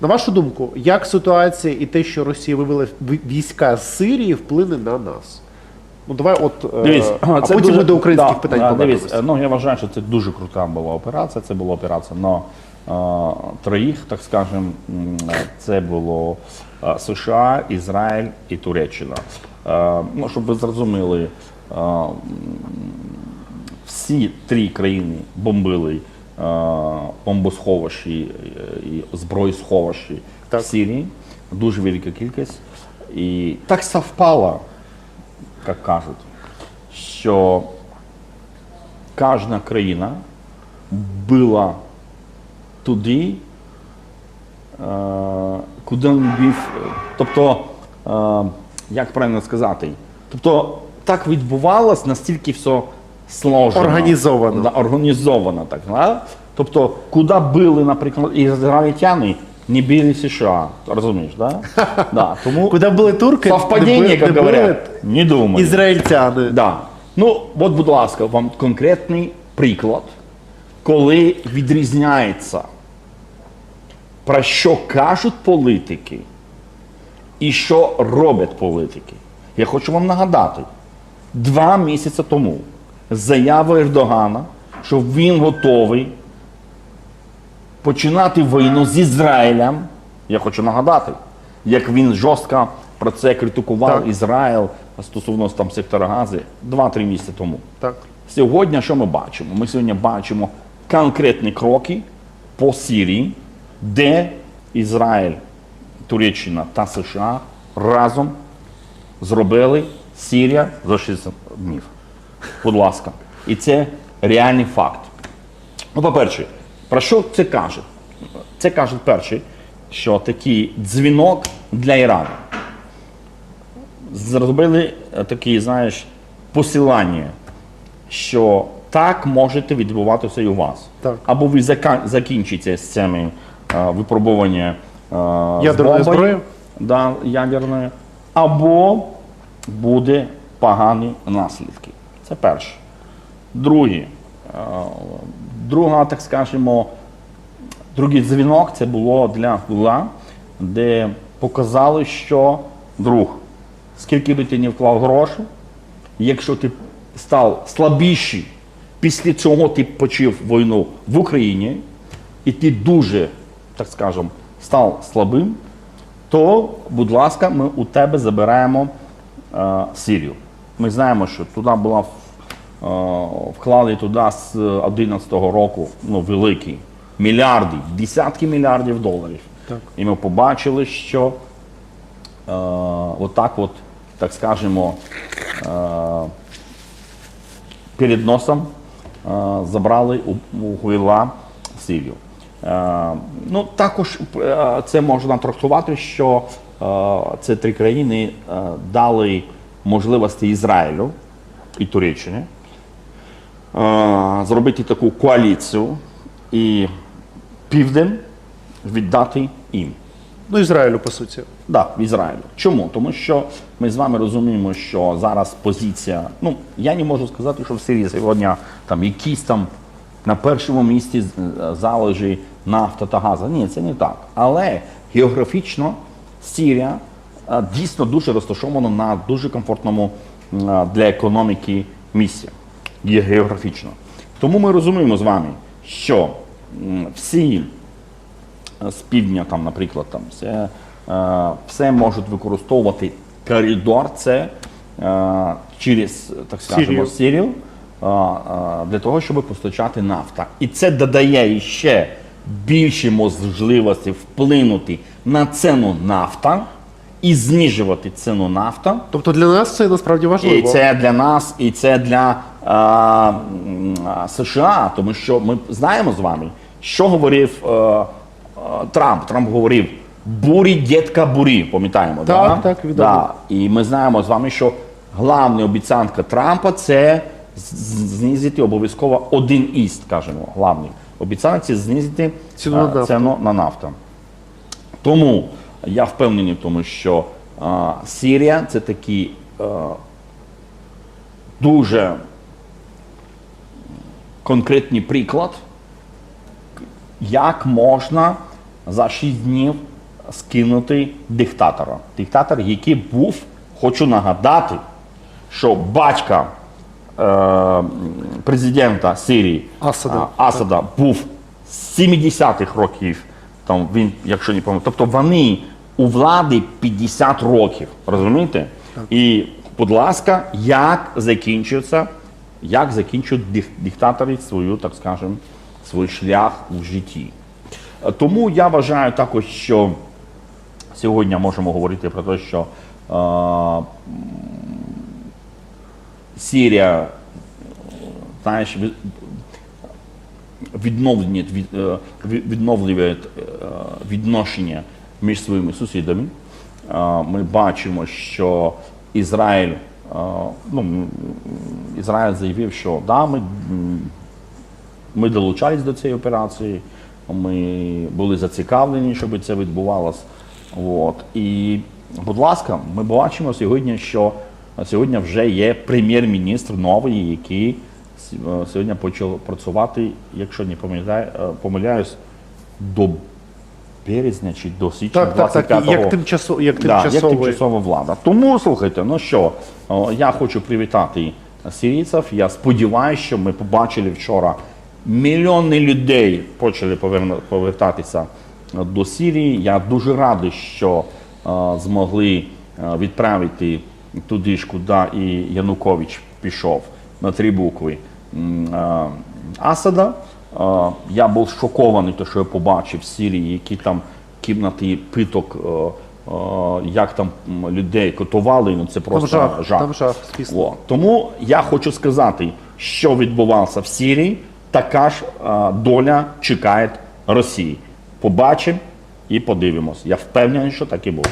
На вашу думку, як ситуація і те, що Росія вивела війська з Сирії, вплине на нас? Ну давай, от е, Дивіться, а це потім дуже- ми до українських да, питань. Дивіться, ну я вважаю, що це дуже крута була операція. Це була операція на е, троїх, так скажемо. Це було е, США, Ізраїль і Туреччина. Е, ну, щоб ви зрозуміли, е, всі три країни бомбили бомбосховищі е, і зброєсховищі Так. в Сирії. Дуже велика кількість. І так совпало, як кажуть, що кожна країна була туди, е, куди він був. Тобто, е, як правильно сказати, тобто так відбувалось настільки все сложно. Організовано. Да, організовано так. Да? Тобто, куди були, наприклад, ізраїльтяни, не били США. Розумієш, да? да. Тому Куди були турки, совпадіння, як говорять, не думаю. ізраїльтяни. Да. Ну, от, будь ласка, вам конкретний приклад, коли відрізняється, про що кажуть політики і що роблять політики. Я хочу вам нагадати, два місяці тому заява Ердогана, що він готовий починати війну з Ізраїлем. Я хочу нагадати, як він жорстко про це критикував Так. Ізраїль стосовно там сектора Гази 2-3 місяці тому. Так. Сьогодні що ми бачимо? Ми сьогодні бачимо конкретні кроки по Сирії, де Ізраїль, Туреччина та США разом зробили Сирія за 60 днів. Будь ласка. І це реальний факт. Ну, по-перше, про що це каже? Це каже перше, що такий дзвінок для Ірану. Зробили е, такі, знаєш, посилання, що так можете відбуватися і у вас. Так. Або ви закінчите з цими е, випробування е, Ядерної зброї? Да, ядерної, або буде погані наслідки. Це перше. Друге, друга, так скажемо, другий дзвінок це було для Гула, де показали, що друг, скільки би ти не вклав грошей, якщо ти став слабіший, після цього ти почав війну в Україні, і ти дуже, так скажемо, став слабим, то, будь ласка, ми у тебе забираємо е, Сирію. Ми знаємо, що туди була вклали туди з 2011 року ну, великі мільярди, десятки мільярдів доларів. Так. І ми побачили, що е, отак, от, так скажемо, е, перед носом е, забрали у, у Гуйла Сирію. Е, ну, також е, це можна трактувати, що е, це три країни е, дали можливості Ізраїлю і Туреччині е, зробити таку коаліцію і південь віддати їм. Ну, Ізраїлю, по суті. Да, Ізраїлю. Чому? Тому що ми з вами розуміємо, що зараз позиція. Ну я не можу сказати, що в Сирії сьогодні там якісь там на першому місці з- залежі нафта та газу. Ні, це не так. Але географічно Сирія е, дійсно дуже розташована на дуже комфортному е, для економіки місці Є географічно. Тому ми розуміємо з вами, що всі з півдня, там, наприклад, там, все, е, все можуть використовувати коридор, це е, через, так скажемо, е, е, для того, щоб постачати нафта. І це додає ще більше можливості вплинути на ціну нафта і знижувати ціну нафта. Тобто для нас це насправді важливо. І це для нас, і це для а, США, тому що ми знаємо з вами, що говорив е, е, Трамп. Трамп говорив бурі, дітка, бурі, пам'ятаємо, Так, да? так, відомо. Да. І ми знаємо з вами, що головна обіцянка Трампа це знизити обов'язково один із, скажімо, главний обіцянок це знизити е, ціну на нафту. Тому я впевнений в тому, що а, Сирія це такий е, дуже конкретний приклад, як можна за 6 днів скинути диктатора. Диктатор, який був, хочу нагадати, що батька е, президента Сирії Асада. а, Асада був з 70-х років. Там він, якщо не пам'ятаю, тобто вони у влади 50 років, розумієте? І, будь ласка, як закінчується, як закінчують диктатори свою, так скажемо, свій шлях у житті. Тому я вважаю також, що сьогодні можемо говорити про те, що е, м, Сирія, знаєш, від- відновлює, від, е, від- відновлює е, відношення між своїми сусідами. Ми бачимо, що Ізраїль, ну, Ізраїль заявив, що да, ми, ми долучались до цієї операції, ми були зацікавлені, щоб це відбувалося. От. І, будь ласка, ми бачимо сьогодні, що сьогодні вже є прем'єр-міністр новий, який е, сьогодні почав працювати, якщо не е, помиляюсь, до березня чи до січня Так, так, так. Як, тимчасо, як Да, як тимчасова влада. Тому слухайте, ну що, о, я хочу привітати сирійців. Я сподіваюся, що ми побачили вчора мільйони людей почали повертатися е, до Сирії. Я дуже радий, що е, змогли е, відправити туди ж, куди і Янукович пішов на три букви Асада. Е, Я був шокований, те, що я побачив в Сирії, які там кімнати питок, е, е, як там людей котували, ну це Там просто жах, жах. там жах. О, тому я хочу сказати, що відбувалося в Сирії, така ж доля чекає Росії. Побачимо і подивимось. Я впевнений, що так і буде.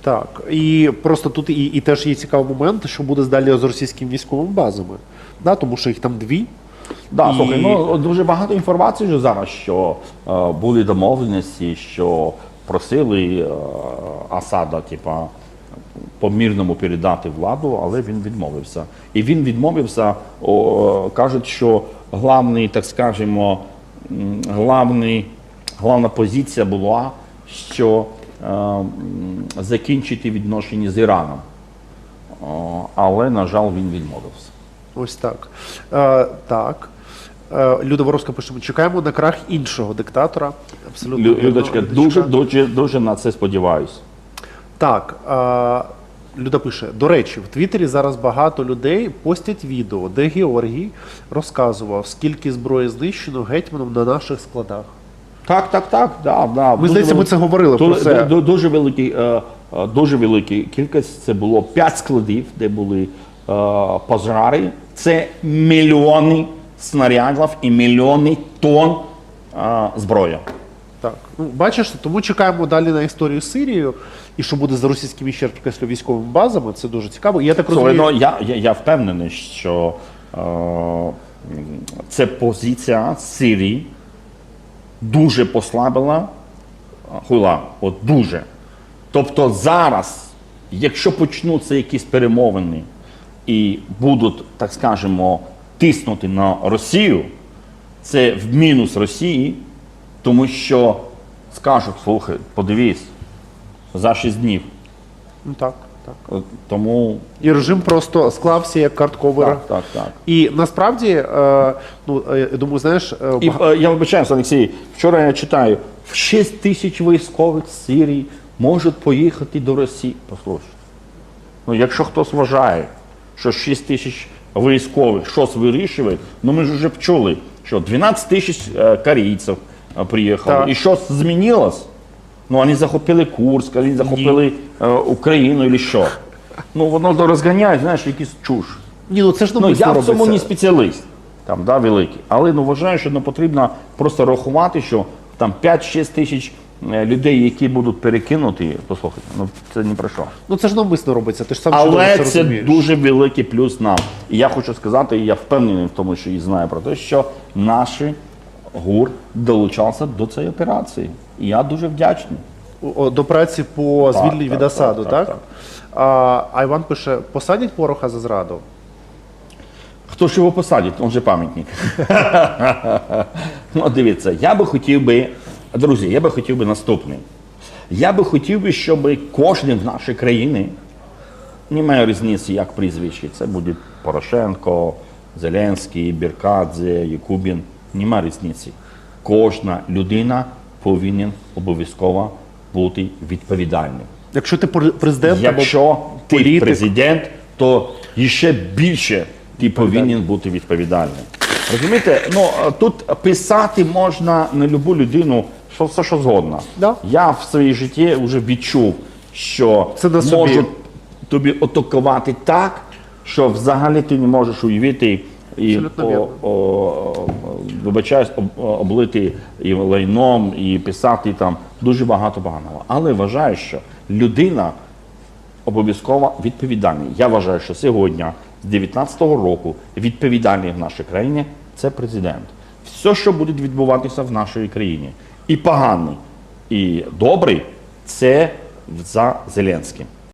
Так. І просто тут і, і теж є цікавий момент, що буде далі з російськими військовими базами. Да, тому що їх там дві. Да, І- слухай, ну дуже багато інформації вже зараз, що е, були домовленості, що просили е, Асада, типа, по-мірному передати владу, але він відмовився. І він відмовився, о, кажуть, що главний, так скажемо, м, главний, главна позиція була, що е, закінчити відношення з Іраном. О, але, на жаль, він відмовився. Ось так. Е, так. Е, Люда Воровська пише, ми чекаємо на крах іншого диктатора. Абсолютно. Лю- Людочка, дуже, дуже, дуже на це сподіваюся. Так. Е, Люда пише: до речі, в Твіттері зараз багато людей постять відео, де Георгій розказував, скільки зброї знищено гетьманом на наших складах. Так, так, так. Да, да. Ми, здається, ми це говорили про це. Дуже великий, е, е, дуже великий кількість. Це було 5 складів, де були пожари. Це мільйони снарядів і мільйони тонн е, зброї. Так, ну бачиш, тому чекаємо далі на історію з Сирією, і що буде з російськими ще підкреслю, військовими базами. Це дуже цікаво. Я так розумію, ну, я, я, я впевнений, що е, ця позиція Сирії дуже послабила е, хула, от дуже. Тобто зараз, якщо почнуться якісь перемовини і будуть, так скажемо, тиснути на Росію, це в мінус Росії, тому що скажуть, слухай, подивись, за 6 днів. ну так, так. Тому І режим просто склався як картковий. так, так, так. І насправді, е, ну е, я думаю, знаєш, е, І бага- я вибачаюся, Олексій. Вчора я читаю, 6 тисяч військових з Сирії можуть поїхати до Росії. Послухай. Ну, якщо хтось вважає, що 6 тисяч військових щось вирішує, ну ми ж вже чули, що 12 тисяч е, корейців е, приїхали. Так. І щось змінилось? Ну, вони захопили Курськ, вони захопили е, Україну і що? Ну, воно розганяє, знаєш, якийсь чуш. ні, ну це ж Ну, я в цьому не спеціаліст, там, да, великий. Але ну, вважаю, що ну, потрібно просто рахувати, що там 5-6 тисяч людей, які будуть перекинуті, послухайте, ну це ні про що. Ну це ж навмисно робиться. Ти ж сам чудово Але це це дуже великий плюс нам. І я хочу сказати, і я впевнений в тому, що і знаю про те, що наш ГУР долучався до цієї операції. І я дуже вдячний. О, до праці по Так, звільненню від Асаду, так, так? так, А, а Іван пише: посадять пороха за зраду. Хто ж його посадить? Он же пам'ятник. ну, дивіться, я би хотів би, друзі, я би хотів би наступний. Я би хотів би, щоб кожен в нашій країні, немає різниці, як прізвище, це буде Порошенко, Зеленський, Біркадзе, Якубін, немає різниці. Кожна людина повинна обов'язково бути відповідальним. Якщо ти пр- президент Якщо ти політик. президент, то ще більше ти повинен бути відповідальним. Розумієте, ну тут писати можна на любу людину, що все що згодно. Да. Я в своїй житті вже відчув, що Це на собі. можу тобі атакувати так, що взагалі ти не можеш уявити і Абсолютно о, вірно. о, о, вибачаюсь, об, облити і лайном, і писати там дуже багато поганого. Але вважаю, що людина обов'язково відповідальний. Я вважаю, що сьогодні, з 19-го року, відповідальний в нашій країні це президент. Все, що буде відбуватися в нашій країні, і поганий, і добрий, це за Зеленським.